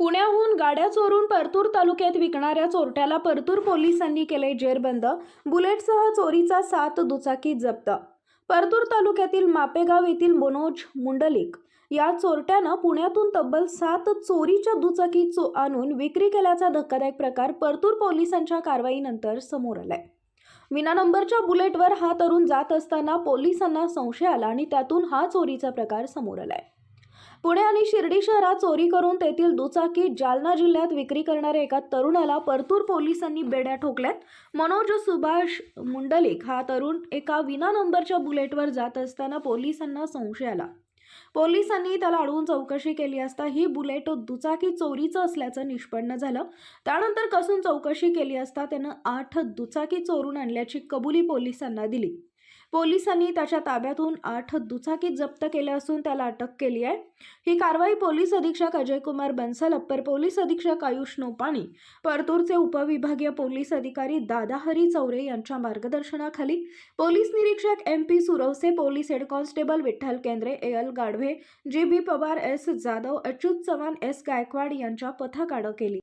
पुण्याहून गाड्या चोरून परतूर तालुक्यात विकणाऱ्या चोरट्याला परतूर पोलिसांनी केले जेरबंद. बुलेटसह चोरीचा सात दुचाकी जप्त. परतूर तालुक्यातील मापेगाव येथील मनोज मुंडलिक या चोरट्यानं पुण्यातून तब्बल सात चोरीच्या दुचाकी चो आणून विक्री केल्याचा धक्कादायक प्रकार परतूर पोलिसांच्या कारवाईनंतर समोर आलाय. विना नंबरच्या बुलेटवर हा तरुण जात असताना पोलिसांना संशय आला आणि त्यातून हा चोरीचा प्रकार समोर आलाय. पुणे आणि शिर्डी शहरात चोरी करून तेथील दुचाकी जालना जिल्ह्यात विक्री करणाऱ्या एका तरुणाला परतूर पोलिसांनी बेड्या ठोकल्यात. मनोज सुभाष मुंडलिक हा तरुण एका विना नंबरच्या बुलेटवर जात असताना पोलिसांना संशय आला. पोलिसांनी त्याला अडवून चौकशी केली असता ही बुलेट दुचाकी चोरीचं असल्याचं निष्पन्न झालं. त्यानंतर कसून चौकशी केली असता त्यानं आठ दुचाकी चोरून आणल्याची कबुली पोलिसांना दिली. पोलिसांनी त्याच्या ताब्यातून आठ दुचाकी जप्त केल्या असून त्याला अटक केली आहे. ही कारवाई पोलीस अधीक्षक अजय कुमार बन्सल अप्पर पोलीस अधीक्षक आयुष नोपाणी परतूरचे उपविभागीय पोलीस अधिकारी दादाहरी चौरे यांच्या मार्गदर्शनाखाली. पोलीस निरीक्षक M P Surwase police head constable Vitthal Kendre A L Gadhave G B Pawar S Jadhav Achyut Chavan S Gaikwad यांच्या पथकानं केली.